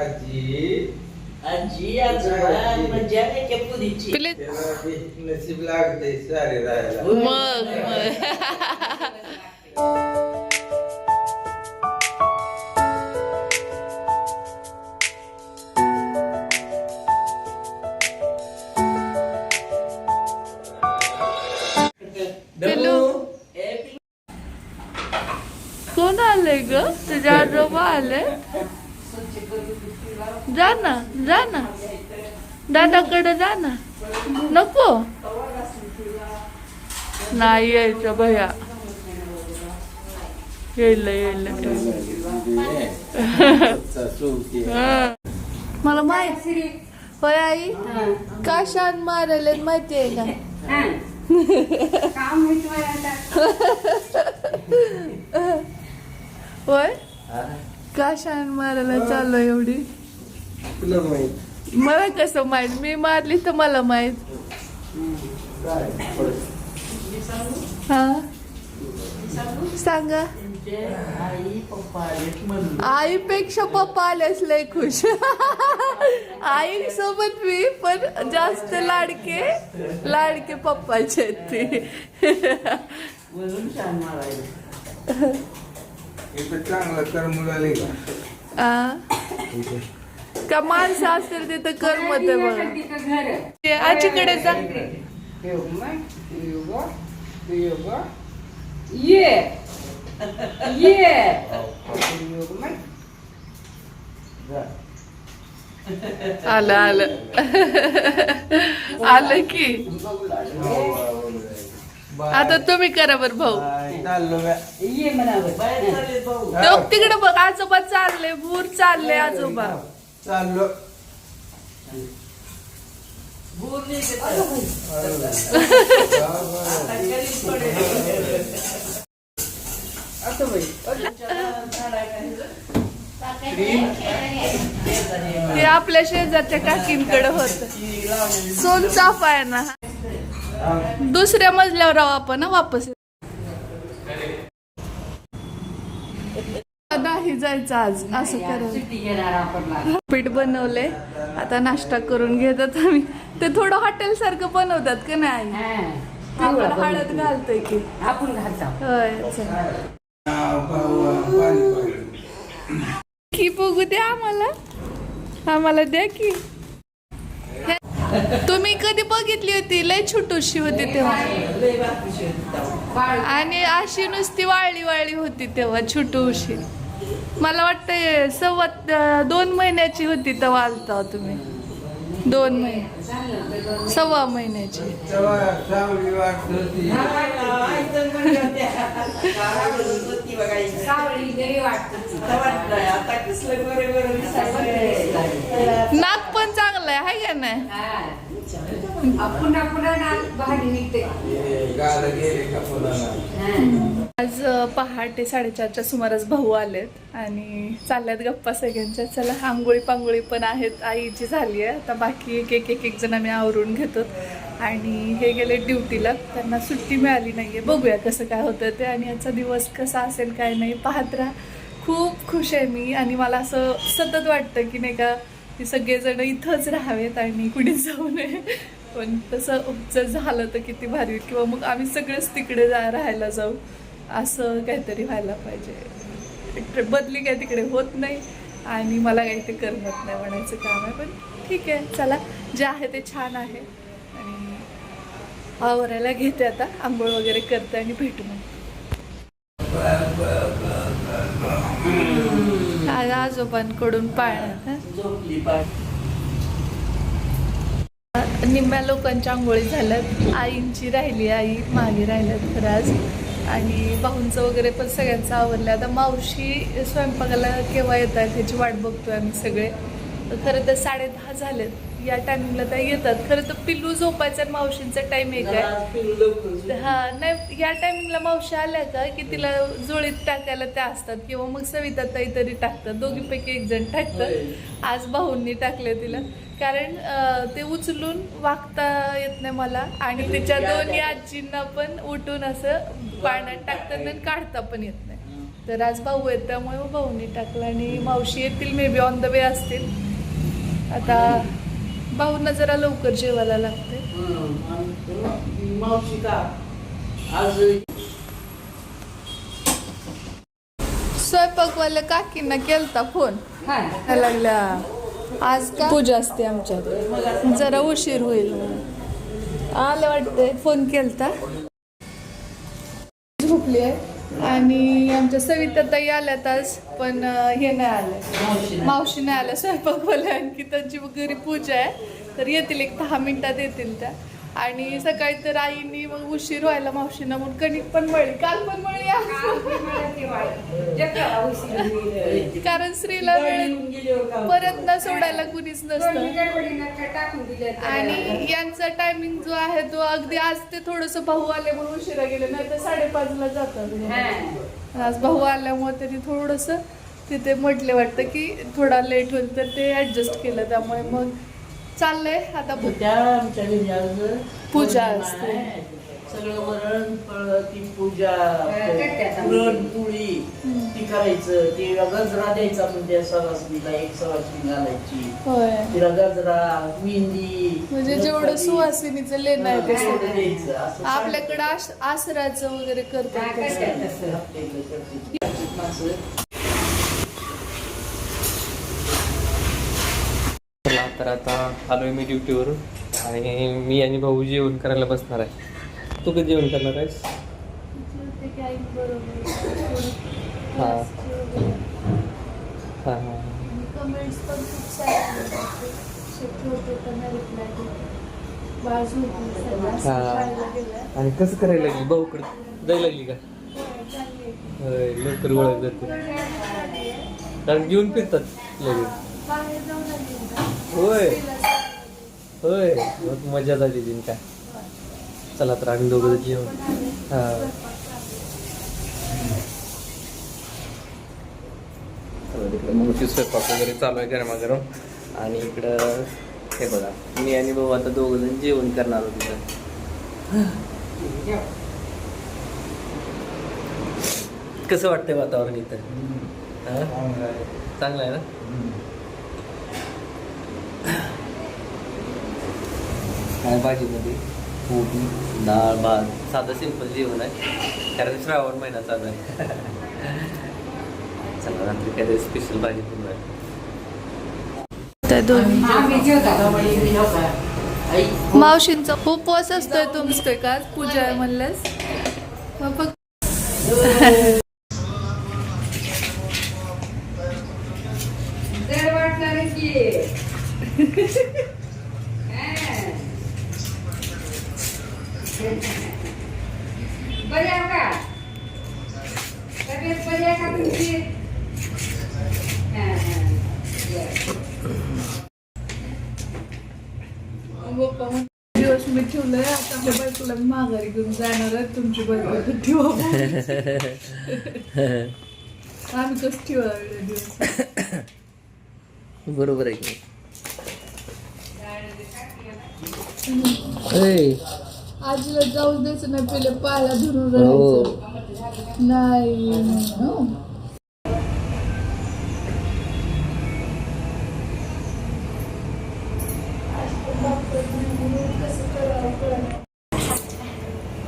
आजी. आजी आजोबा मजा आहे त्या पुरीची. पिले त्याला बी नशीब लागते सारे राहायला. मग मग. कोण ग? तुझ्या आजोबा आले जा ना जा ना दादाकडे जा ना नको. नाही यायचं भैया. येईल येईल. मला माहिती होय आई? का शान मारायला माहिती आहे का? होय? का शान मारायला चालू एवढी. तुला माहीत. मला कसं माहीत? मी मारली तर मला माहीत. हा? सांगा. आई पप्पा म्हणून. आईपेक्षा पप्पा आलेच लय खुश. आई सोबत मी पण जास्त लाडके लाडके पप्पाचे आहेत ते. म्हणून छान मारायला. इथं चांगलं कर मुलाला का आ? का माणसं असतील तिथं करमत आहे. बघा ते आजीकडे जा. ये. ये. आलं आलं. आलं की. आता तुम्ही करा बर भाऊ. तो तिकडे बघ आजोबा चालले भूर चालले आजोबा. चाललो. ते आपल्या शेजारच्या काकींकडे होत. सोन चाफा आहे ना दुसऱ्या मजल्यावर राहू आपण वापस नाही जायचं आज? असं आपण पीठ बनवले आता नाश्ता करून घेतात आम्ही. ते थोडं हॉटेल सारखं बनवतात का नाही? हळद घालतोय की. आपण की बघू द्या आम्हाला. आम्हाला द्या की. तुम्ही कधी बघितली होती? लय छोटूशी होती तेव्हा. आणि अशी नुसती वाळली वाळली होती तेव्हा छोटूशी. मला वाटतंय सव्वा दोन महिन्याची होती तर वाजता तुम्ही. दोन महिने. सव्वा महिन्याची. नाक पण चांगलं आहे का नाही? आपण आज पहाटे साडेचारच्या सुमारास भाऊ आलेत आणि चालल्यात गप्पा सगळ्यांच्या. चला आंघोळी पांघोळी पण आहेत. आईची झाली आहे. आता बाकी एक एक एक एक जण आम्ही आवरून घेतो. आणि हे गेले ड्युटीला. त्यांना सुट्टी मिळाली नाही आहे बघूया कसं काय होतं ते. आणि याचा दिवस कसा असेल काय नाही पाहत राहा. खूप खुश आहे मी. आणि मला असं सतत वाटतं की नाही का की सगळेजण इथंच राहावेत आणि कुठे जाऊ नये. पण तसं जर झालं तर किती भारी होईल. किंवा मग आम्ही सगळेच तिकडे जा राहायला जाऊ. असं काहीतरी व्हायला पाहिजे. बदली काय तिकडे होत नाही. आणि मला काही ते करमत नाही म्हणायचं काम आहे. पण ठीक आहे चला. जे आहे ते छान आहे. आणि आवरायला घेते आता. आंघोळ वगैरे करते आणि भेटू मग. आजोबांकडून पाळण्यात निम्म्या लोकांच्या आंघोळी झाल्यात. आईंची राहिली आई मागे राहिल्यात खरंच आणि भाऊंचं वगैरे पण सगळ्यांचं आवडलं आता मावशी स्वयंपाकाला केव्हा येतात ह्याची वाट बघतोय आम्ही सगळे. खरं तर साडे दहा झालेत. या टायमिंगला त्या येतात. खरं तर पिल्लू झोपायचा मावशींचा टाइम एक आहे. हा नाही या टायमिंगला मावशी आल्या का की तिला जोळीत टाकायला त्या असतात किंवा मग सविता ताई तरी टाकतात. दोघीपैकी एक जण टाकतात. आज भाऊंनी टाकले तिला. कारण ते उचलून वागता येत नाही मला आणि तिच्या दोन्ही आजींना पण उठून असं पाण्यात टाकतात आणि काढता पण येत नाही. तर आज भाऊ आहेत त्यामुळे भाऊनी टाकलं आणि मावशी येतील may be on the way असतील. आता भाऊंना जरा लवकर जेवायला लागते मावशी का? आज स्वयंपाकवाल्या काकींना केलता फोन. हा लागल्या आज का? पूजा असते आमच्यात. जरा उशीर होईल म्हणून. आलं वाटतंय. फोन केलता? झोपली आहे. आणि आमच्या सविता ताई आल्यात आज पण हे नाही आलं. मावशी नाही. आल्या स्वयंपाकवाल्या आणखी त्यांची घरी पूजा आहे. तर येतील एक दहा मिनिटात येतील त्या. आणि सकाळी तर आईनी मग उशीर व्हायला मावशीनं म्हणून कणिक पण मळली काल पण मळली आज. कारण स्त्रीला वेळ परत न सोडायला कुणीच नसतं. आणि यांचा टायमिंग जो आहे तो अगदी आज ते थोडस भाऊ आले म्हणून उशिरा गेले नाही तर साडेपाचला जातात. आज भाऊ आल्यामुळे त्यांनी थोडस तिथे म्हटले वाटतं की थोडा लेट होईल तर ते ऍडजस्ट केलं त्यामुळे मग चाललंय आता त्या आमच्या घरी आज पूजा असते. सगळं वरण फळ ती पूजा करतात. पुरण पोळी ती करायचं ते गजरा द्यायचा म्हणजे सवासणीला एक सवासणी घालायची होय तिला गजरा मेहंदी म्हणजे जेवढं सुवासिनीचं लेणं आहे ते तेवढं सगळं. द्यायचं. असं आपल्याकडं आस आसराचं वगैरे करतात तसं. करतात तसं. आपल्या इकडे करते. माणसं तर आता आलो आहे मी ड्युटीवरून आणि मी आणि भाऊ जेवण करायला बसणार आहे. तू कधी जेवण करणार आहेस? हां. हां हां हां. आणि कसं करायला लागली? भाऊकडे जायला लागली का? होय, लवकर ओळख जाते. कारण घेऊन फिरतात लगेच. होय. होय. मग मजा झाली दिन काय. चला तर आम्ही दोघं जेवण हां. तिकडे मोठी स्वयंपाक वगैरे चालू आहे गरमागरम. आणि इकडं हे बघा मी आणि भाऊ आता दोघ जण जेवण करणार आहोत तिथं कसं वाटतंय वातावरण इथं? चांगलं आहे ना? भाजीमध्ये पोळी डाळ भात साधं सिंपल जेवण आहे. कारण श्रावण महिना चालू आहे. चला रात्री काहीतरी स्पेशल भाजी करू आहे मावशींचा उपवास असतोय तुमचं का पूजा आहे म्हणल्यास मग फक्त जर वाटणार की हा. बरी आहे का तब्येत बरी आहे का तुमची हा, हा. बरं. पप्पा मग दिवस मी ठेवलंय. आता आपल्या बायकोला मी माघारी घेऊन जाणार आहे. तुमची बायको ठेवा आम्ही कसं ठेवा एवढे दिवस बरोबर आहे की आजीला जाऊ द्यायचं नाही पहिले पायाला धरून हो. राहायचं नाही हो.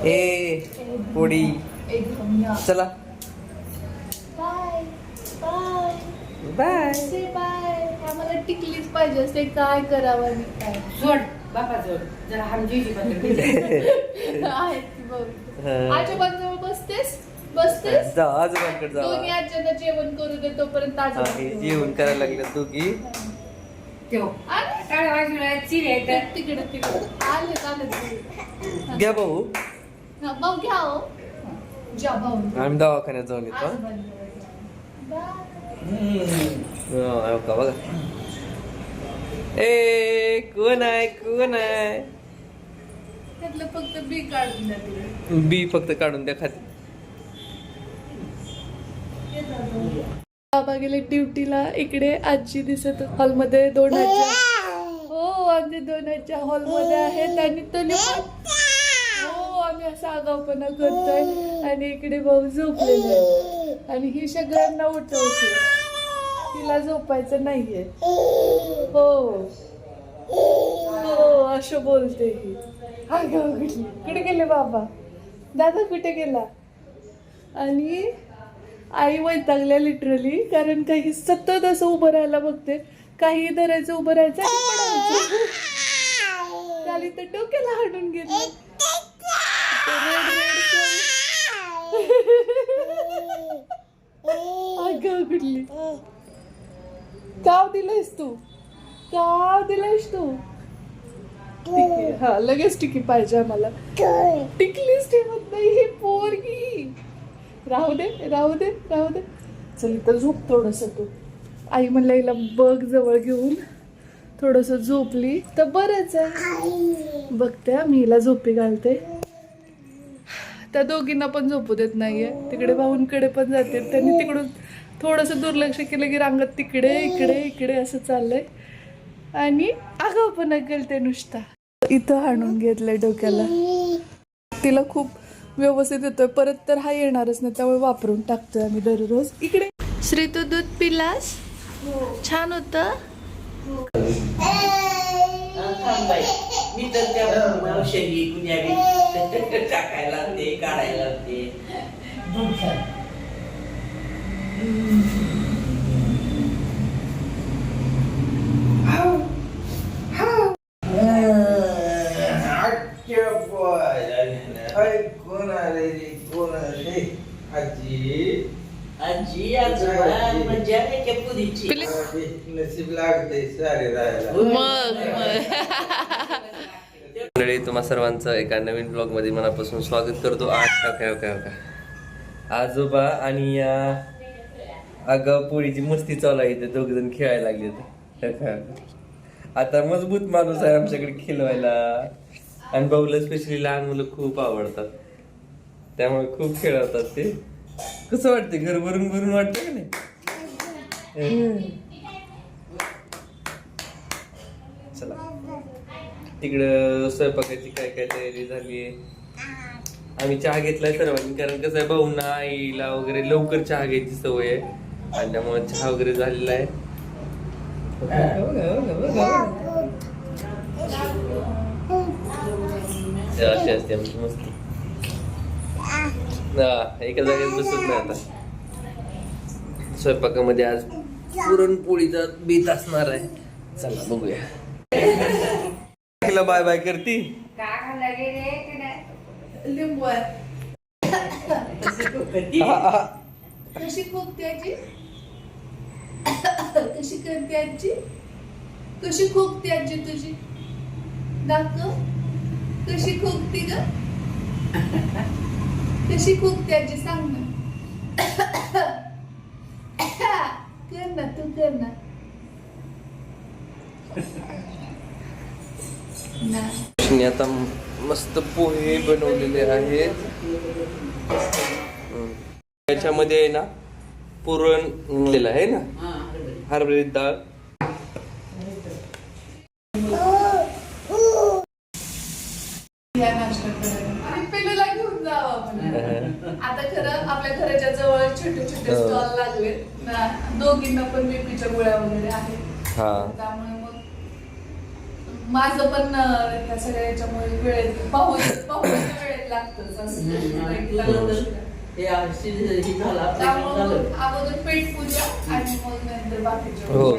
ए या चला. बाय. बाय. बाय से बाय आम्हाला टिकलीच पाहिजे असते. काय करावं आणि काय? जोड बापा जोड जरा आजोबांजवळ बसतेस? बसतेस? जा आजोबांकडे दोन्ही आज्यांना जेवण करू दे तोपर्यंत हे आजोबा जेवण करायला लागले दोघी. ठेव. चिरे तिकडे तिकडे. आले आले घ्या भाऊ. भाऊ घ्या हो. जा भाऊ. आम्ही दवाखान्यात जाऊन येतो हा. का बघा. ए कोण आहे कोण आहे? त्यातलं फक्त बी काढून द्या तिकडे. बी फक्त काढून द्या खाली. बाबा गेले ड्युटीला इकडे आजी दिसत हॉलमध्ये दोन आज्या हो आमचे दोन आज्या हॉलमध्ये आहेत आणि तरी पण आम्ही मी असा आगावपणा करतोय आणि इकडे भाऊ झोपलेला आहे. आणि ही सगळ्यांना उठवते. तिला झोपायचं नाहीये. हो. हो असं बोलते ही. आगाव कुठे गेले बाबा? दादा कुठे गेला? आणि आई वैतागल्या लिटरली कारण काही सतत असं उभं राहायला बघते. काही धरायचं उभं राहायचं आणि खाली तर डोक्याला हाडून घेतलं. अगं कुठली काव दिलंयस तू? काव दिलंयस तू? टिकी हा लगेच टिकी पाहिजे आम्हाला. टिकलीच ठेवत नाही ही पोरगी. राहू दे राहू दे राहू दे. चल इथं झोप थोडस तू. आई म्हणलं हिला बघ जवळ घेऊन. थोडस झोपली. तर बरंच आहे. बघते मी हिला झोपी घालते. त्या दोघींना पण झोपू देत नाहीये. तिकडे भाऊंकडे पण जाते. त्यांनी तिकडून थोडंसं दुर्लक्ष केलं की रांगत तिकडे इकडे इकडे असं चाललंय. आणि आगाव पण करते नुसता. इथं हाणून घेतलंय डोक्याला. तिला खूप व्यवस्थित येतोय. परत तर हा येणारच नाही. त्यामुळे वापरून टाकतोय आम्ही दररोज. इकडे. श्री तू दूध पिलास? छान होतं. हा, थांब बाई. मी तर त्या औषधी बी टाकायला लागते काढायला अरे कोण आले रे कोण आले आजी. आजी आजोबा मजा त्या पुरीची पिली- अरे, नशीब लागते सारे राहायला मग मंडळी तुम्हा सर्वांचं एका नवीन ब्लॉगमध्ये मनापासून स्वागत करतो. आज ओके ओके काय आजोबा आणि या अगं पोळीची मस्ती चालू आहे इथे. दोघ जण खेळायला लागले आता मजबूत माणूस आहे आमच्याकडे खेळवायला. आणि भाऊला स्पेशली लहान मुलं खूप आवडतात. त्यामुळे खूप खेळवतात ते. कसं वाटते घर भरून भरून वाटतं का नाही चला तिकडं स्वयंपाकाची काय काय तयारी झाली आम्ही चहा घेतलाय सर्वांनी कारण कसं आहे भाऊना आईला वगैरे लवकर चहा घ्यायची सवय आहे. आणि त्यामुळे चहा वगैरे झालेला आहे. अशी असते आमची मस्ती. हा, एका जागेत बसत नाही आता. स्वयंपाकामध्ये आज पुरणपोळीचा बीत असणार आहे. चला बघूया. तिला बाय बाय करती. गे रे लिंबू कशी खोकते आजी कशी करते आजी कशी खोकते आजी तुझी दाखव कशी खोकते ग कशी खोकते आजी सांग ना कर ना तू कर ना. आता मस्त पोहे बनवलेले आहेत. त्याच्यामध्ये आहे ना पुरण दिलेलं आहे ना हा. हरभऱ्याची डाळ आता खरं आपल्या घराच्या जवळ छोटे छोटे हो. स्टॉल लागले ना दोघींना पण बीपीच्या गोळ्या वगैरे आहेत माझं पण त्या सगळ्या याच्यामुळे वेळेत पाहून वेळेत लागतच. हे हे अगोदर पेट पूजा आणि मग नंतर बाकीच्या हो.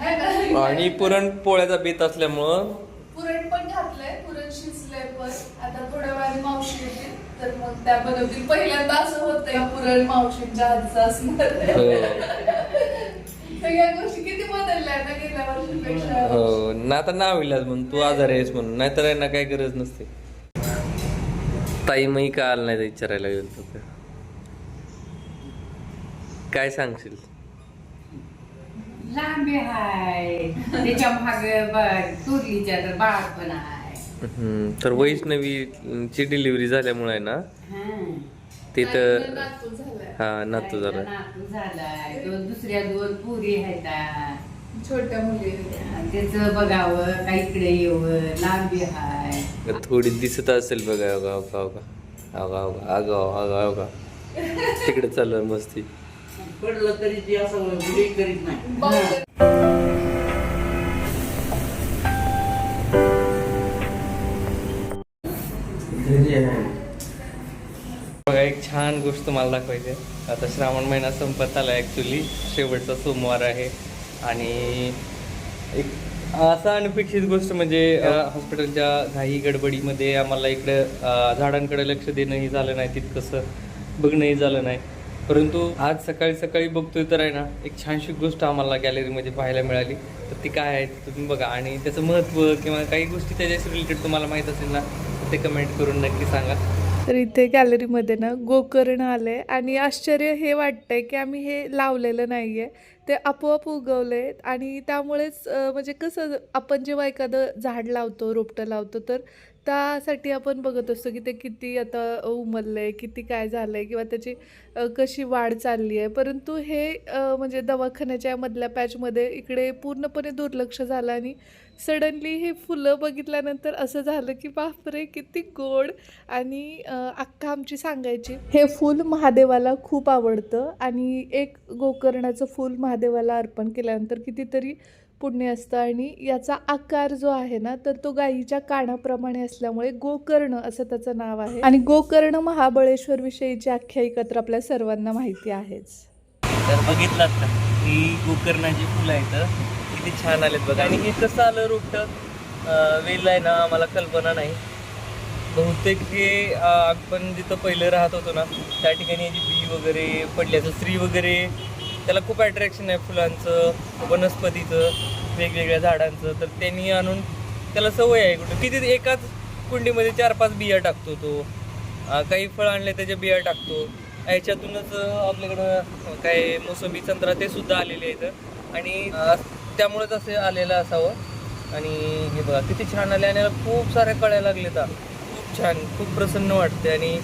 है पुरण पोळ्याचा बेत असल्यामुळं? पुरण पण घातलंय पुरण शिजलंय पण. आता थोड्या वेळाने मावशी येतील तर मग त्या बनवतील पहिल्यांदा असं होतंय पुरण मावशींच्या हातचं असणार. सगळ्या गोष्टी हो. ना आता नाव इलाज म्हणून तू आजार आहेस म्हणून नाहीतर आहे ना काही गरज नसते. ताई मग का आलं नाही ते विचारायला गेलो होतो काय सांगशील? लांबी हाय. त्याच्या माग तुरलीच्या तर हम्म, तर वैष्णवीची डिलिव्हरी झाल्यामुळे आहे ना? हं. तिथं नातू झालाय. हा नातू झाला नातू झालाय. तो दुसऱ्या दोन पुरी आहेत. थोडी दिसत असेल बघा अगा का अगा का अगा आगाव आगा तिकडे चाललं मस्ती. पडलं तरी ती असं हे करीत नाही. बघा एक छान गोष्ट मला दाखवायची आता श्रावण महिना संपत आला ऍक्च्युली शेवटचा सोमवार आहे. आणि एक असा अनपेक्षित गोष्ट म्हणजे हॉस्पिटलच्या घाई गडबडीमध्ये आम्हाला इकडं झाडांकडे लक्ष देणंही झालं नाही तितकंसं बघणंही झालं नाही. परंतु आज सकाळी सकाळी बघतोय तर आहे ना एक छानशी गोष्ट आम्हाला गॅलरीमध्ये पाहायला मिळाली. तर ती काय आहे ते तुम्ही बघा. आणि त्याचं महत्त्व किंवा काही गोष्टी त्याच्याशी रिलेटेड तुम्हाला माहीत असेल ना ते कमेंट करून नक्की सांगा. तर इथे गॅलरीमध्ये ना गोकर्ण आलं आहे आणि आश्चर्य हे वाटतं आहे की आम्ही हे लावलेलं नाही आहे ते आपोआप उगवले आणि त्यामुळेच म्हणजे कसं आपण जेव्हा एखादं झाड लावतो रोपटं लावतो तर त्यासाठी आपण बघत असतो की ते किती आता उमललं आहे किती काय झालं आहे किंवा त्याची कशी वाढ चालली आहे परंतु हे म्हणजे दवाखान्याच्या मधल्या पॅचमध्ये इकडे पूर्णपणे दुर्लक्ष झालं आणि सडनली हे फुलं बघितल्यानंतर असं झालं की बापरे किती गोड आणि अ, अक्का आमची सांगायची. हे फूल महादेवाला खूप आवडतं आणि एक गोकर्णाचं फूल महादेवाला अर्पण केल्यानंतर कितीतरी पुण्य असतं आणि याचा आकार जो आहे ना तर तो गायीच्या कानाप्रमाणे असल्यामुळे गोकर्ण असं त्याचं नाव आहे. आणि गोकर्ण महाबळेश्वर विषयीची आख्यायिका तर आपल्या सर्वांना माहिती आहेच. तर बघितलात का ही गोकर्णाची फुलं आहेत. किती छान आलेत बघा. आणि हे कसं आलं रोपट वेल आहे ना आम्हाला कल्पना नाही. बहुतेक हे आपण जिथं पहिलं राहत होतो ना त्या ठिकाणी याची बी वगैरे पडल्याचं स्त्री वगैरे त्याला खूप अट्रॅक्शन आहे फुलांचं वनस्पतीचं वेगवेगळ्या झाडांचं. तर त्यांनी आणून त्याला सवय आहे कुठं. किती एकाच कुंडीमध्ये चार पाच बिया टाकतो तो. काही फळ आणले त्याच्या बिया टाकतो. ह्याच्यातूनच आपल्याकडं काय मोसंबी संत्रा ते सुद्धा आलेले आहेत. आणि त्यामुळेच असे आलेलं असावं. आणि हे बघा किती छान आले आणि याला खूप साऱ्या कळ्या लागलेत. तर खूप छान खूप प्रसन्न वाटते आणि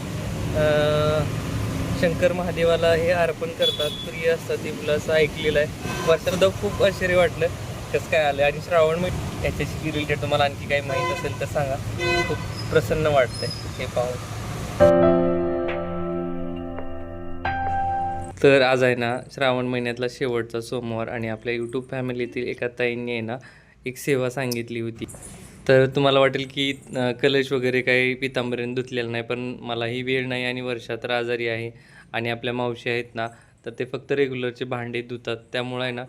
शंकर महादेवाला हे अर्पण करतात. प्रिय असतात ते मुलं असं ऐकलेलं आहे. वर्षाला खूप आश्चर्य वाटलं. कसं काय आलं? आणि श्रावण महिना याच्याशी रिलेटेड तुम्हाला आणखी काही माहीत असेल तर सांगा. खूप प्रसन्न वाटतंय. हे पाहून. तर आज आहे ना श्रावण महिन्यातला शेवटचा सोमवार आणि आपल्या यूट्यूब फॅमिलीतील एका ताईंनी आहे ना एक सेवा सांगितली होती. तर तुम्हाला वाटेल की कलश वगैरे काही पितांबरीने धुतलेलं नाही पण मलाही वेळ नाही आणि वर्षात तर आजारी आहे आणि आपल्या मावशी आहेत ना तर ते फक्त रेग्युलरचे भांडे धुतात. त्यामुळं आहे ना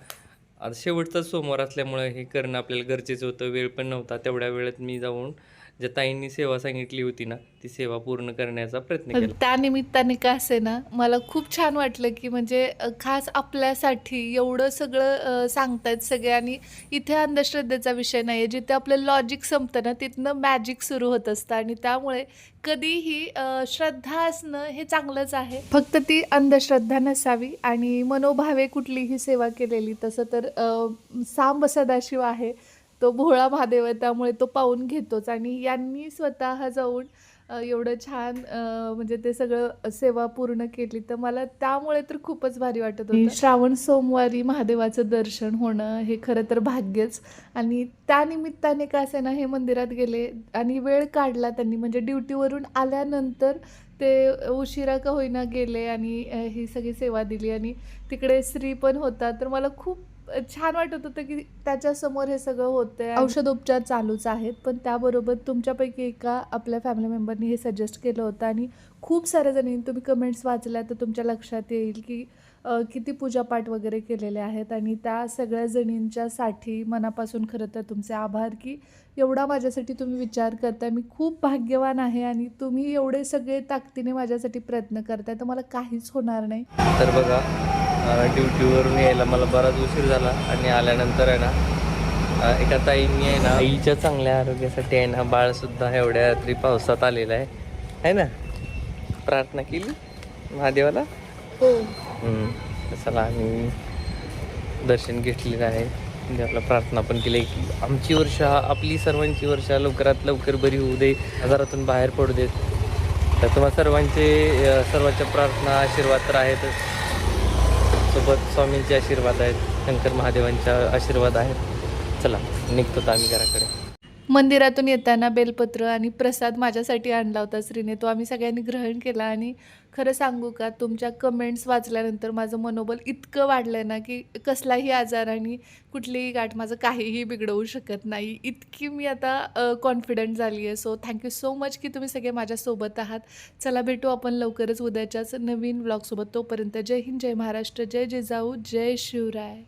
आता शेवटचा सोमवार असल्यामुळे हे करणं आपल्याला गरजेचं होतं. वेळ पण नव्हता तेवढ्या वेळेत मी जाऊन ज्या ताईंनी सेवा सांगितली होती ना ती सेवा पूर्ण करण्याचा प्रयत्न केला. त्या निमित्ताने का असे ना मला खूप छान वाटलं की म्हणजे खास आपल्यासाठी एवढं सगळं सांगतायत सगळे आणि इथे अंधश्रद्धेचा विषय नाही आहे जिथे आपलं लॉजिक संपतं ना तिथनं मॅजिक सुरू होत असतं आणि त्यामुळे कधीही श्रद्धा असणं हे चांगलंच आहे. फक्त ती अंधश्रद्धा नसावी आणि मनोभावे कुठलीही सेवा केलेली तसं तर सांब सदाशिव आहे. तो भोळा महादेव आहे त्यामुळे तो पाहून घेतोच. आणि यांनी स्वतः जाऊन एवढं छान म्हणजे ते सगळं सेवा पूर्ण केली. तर मला त्यामुळे तर खूपच भारी वाटत होतं. श्रावण सोमवारी महादेवाचं दर्शन होणं हे खरं तर भाग्यच. आणि त्यानिमित्ताने का असे ना हे मंदिरात गेले आणि वेळ काढला त्यांनी. म्हणजे ड्युटीवरून आल्यानंतर ते उशिरा का होईना गेले आणि ही सगळी सेवा दिली. आणि तिकडे स्त्री पण होता. तर मला खूप छान वाटत होतं की त्याच्यासमोर हे सगळं होतंय औषधोपचार चालूच आहेत पण त्याबरोबर तुमच्यापैकी एका आपल्या फॅमिली मेंबरनी हे सजेस्ट केलं होतं आणि खूप साऱ्या जणी तुम्ही कमेंट्स वाचल्या तर तुमच्या लक्षात येईल की किती पूजापाठ वगैरे केलेले आहेत आणि त्या सगळ्या जणींच्यासाठी मनापासून खरं तर तुमचे आभार की एवढा माझ्यासाठी तुम्ही विचार करताय. मी खूप भाग्यवान आहे आणि तुम्ही एवढे सगळे ताकदीने माझ्यासाठी प्रयत्न करताय. तर मला काहीच होणार नाही. तर बघा ड्युटीवरून यायला मला बराच उशीर झाला आणि आल्यानंतर आहे ना एका ताईंनी आहे ना आईच्या चांगल्या आरोग्यासाठी आहे ना बाळसुद्धा एवढ्या रात्री पावसात आलेला आहे. है ना? प्रार्थना केली महादेवाला? हो. चला आम्ही दर्शन घेतलेलं आहे. म्हणजे आपला प्रार्थना पण केली की आमची वर्ष आपली सर्वांची वर्ष लवकरात लवकर बरी होऊ दे आजारातून बाहेर पडू देत. तर तुम्हाला सर्वांचे सर्वांच्या प्रार्थना आशीर्वाद तर आहेतच सोबत स्वामींचे आशीर्वाद आहेत शंकर महादेवांच्या आशीर्वाद आहेत. चला निघतो आम्ही घराकडे. मंदिरातून येताना बेलपत्र आणि प्रसाद माझ्यासाठी आणला होता श्रीने. तो आम्ही सगळ्यांनी ग्रहण केला आणि खरं सांगू का तुमच्या कमेंट्स वाचल्यानंतर माझं मनोबल इतकं वाढलं ना की कसलाही आजार आणि कुठलीही गाठ माझं काहीही बिघडवू शकत नाही. इतकी मी आता कॉन्फिडंट झाली आहे सो थँक्यू सो मच की तुम्ही सगळे माझ्यासोबत आहात. चला भेटू आपण लवकरच उद्याच्याच नवीन ब्लॉगसोबत तोपर्यंत जय हिंद जय महाराष्ट्र जय जिजाऊ जय शिवराय.